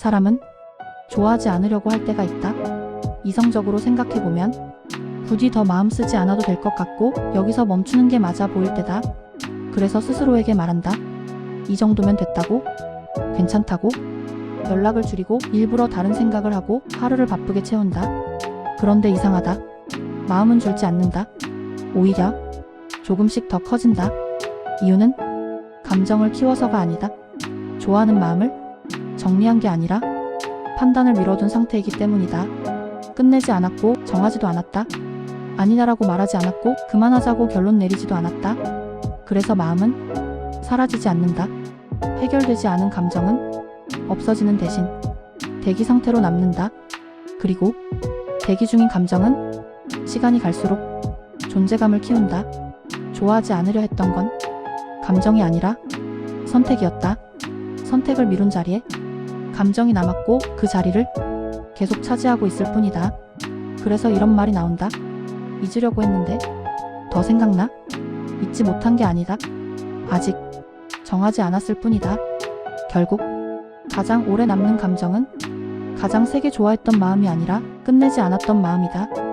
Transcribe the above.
사람은 좋아하지 않으려고 할 때가 있다. 이성적으로 생각해보면 부디 더 마음 쓰지 않아도 될 것 같고 여기서 멈추는 게 맞아 보일 때다. 그래서 스스로에게 말한다. 이 정도면 됐다고? 괜찮다고? 연락을 줄이고 일부러 다른 생각을 하고 하루를 바쁘게 채운다. 그런데 이상하다. 마음은 줄지 않는다. 오히려 조금씩 더 커진다. 이유는 감정을 키워서가 아니다. 좋아하는 마음을 정리한 게 아니라 판단을 미뤄둔 상태이기 때문이다. 끝내지 않았고 정하지도 않았다. 아니다라고 말하지 않았고 그만하자고 결론 내리지도 않았다. 그래서 마음은 사라지지 않는다. 해결되지 않은 감정은 없어지는 대신 대기 상태로 남는다. 그리고 대기 중인 감정은 시간이 갈수록 존재감을 키운다. 좋아하지 않으려 했던 건 감정이 아니라 선택이었다. 선택을 미룬 자리에 감정이 남았고 그 자리를 계속 차지하고 있을 뿐이다. 그래서 이런 말이 나온다. 잊으려고 했는데 더 생각나? 잊지 못한 게 아니다. 아직 정하지 않았을 뿐이다. 결국 가장 오래 남는 감정은 가장 세게 좋아했던 마음이 아니라 끝내지 않았던 마음이다.